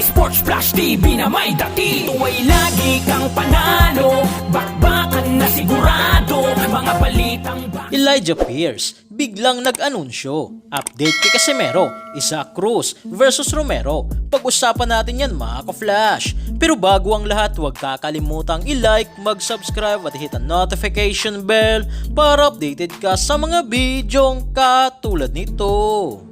Sports Flash TV na may dati Tuway lagi kang panalo Bakbakan na sigurado Mga balitang ba- Elijah Pierce biglang nag-anunsyo. Update kay Casemiro, Isaac Cruz versus Romero. Pag-usapan natin yan mga ka-flash. Pero bago ang lahat, huwag kakalimutang i-like, mag-subscribe at hit ang notification bell para updated ka sa mga bidyong katulad nito.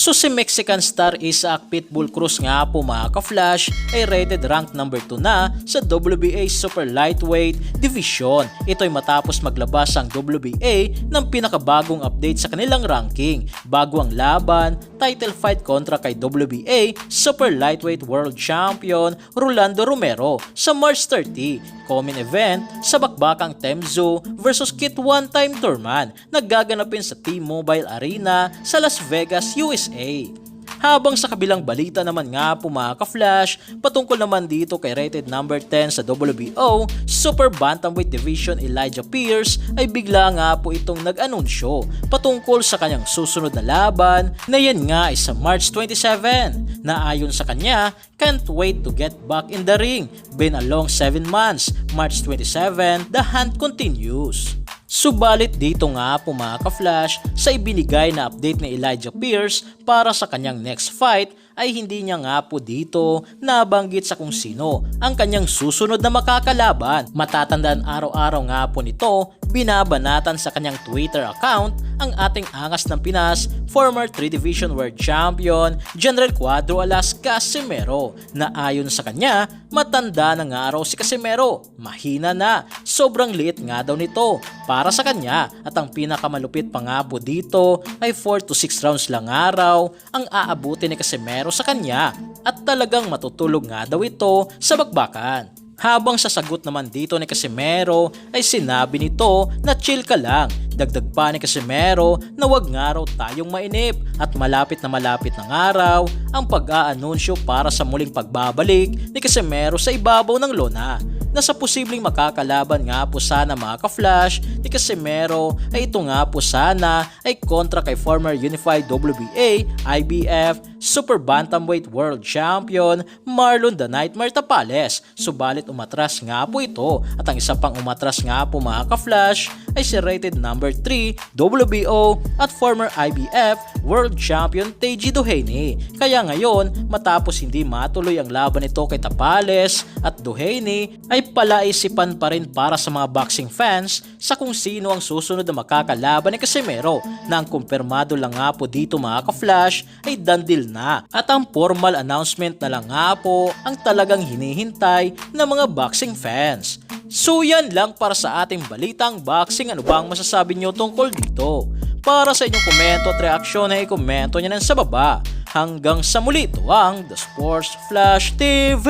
So si Mexican star Isaac Pitbull Cruz nga po mga ka-flash ay rated rank number 2 na sa WBA Super Lightweight Division. Ito ay matapos maglabas ang WBA ng pinakabagong update sa kanilang ranking bago ang laban, title fight kontra kay WBA Super Lightweight World Champion Rolando Romero sa March 30 common event sa bakbakang Temzo versus Kit One Time Turman na gaganapin sa T-Mobile Arena sa Las Vegas, USA. Habang sa kabilang balita naman nga po mga ka-flash, patungkol naman dito kay rated number 10 sa WBO, Super Bantamweight Division Elijah Pierce ay bigla nga po itong nag-anunsyo patungkol sa kanyang susunod na laban na yan nga ay sa March 27 na ayon sa kanya, can't wait to get back in the ring. Been a long 7 months, March 27, the hunt continues. Subalit dito nga po mga ka-flash sa ibinigay na update ni Elijah Pierce para sa kanyang next fight ay hindi niya nga po dito nabanggit sa kung sino ang kanyang susunod na makakalaban. Matatandaan araw-araw nga po nito binabanatan sa kanyang Twitter account ang ating angas ng Pinas, former 3 Division World Champion, General Cuadro Alas Casimero na ayon sa kanya, matanda na nga raw si Casimero, mahina na, sobrang liit nga daw nito para sa kanya. At ang pinakamalupit pa nga po dito ay 4 to 6 rounds lang araw ang aabuti ni Casimero sa kanya. At talagang matutulog nga daw ito sa bakbakan. Habang sa sagot naman dito ni Casimero ay sinabi nito na chill ka lang. Dagdag pa ni Casimero na wag nga raw tayong mainip at malapit na malapit ng araw ang pag-aanunsyo para sa muling pagbabalik ni Casimero sa ibabaw ng lona na sa posibleng makakalaban nga po sana mga ka-flash ni Casimero ay ito nga po sana ay kontra kay former Unified WBA, IBF, Super Bantamweight World Champion Marlon the Nightmare Tapales. Subalit umatras nga po ito at ang isa pang umatras nga po mga ka-flash ay si rated number 3 WBO at former IBF World Champion Teji Doheny. Kaya ngayon matapos hindi matuloy ang laban nito kay Tapales at Doheny ay palaisipan pa rin para sa mga boxing fans sa kung sino ang susunod na makakalaban ni Casimero na ang kumpirmado lang nga po dito mga ka-flash ay dandil na at ang formal announcement na lang nga po ang talagang hinihintay ng mga boxing fans. So yan lang para sa ating balitang boxing. Ano ba ang masasabi nyo tungkol dito? Para sa inyong komento at reaksyon ay komento nyo sa baba. Hanggang sa muli ito ang The Sports Flash TV.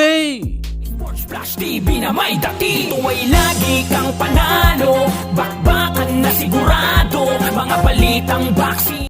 Sports Flash TV na may dati Tuway lagi kang panalo Bakbakan na sigurado Mga balitang boxing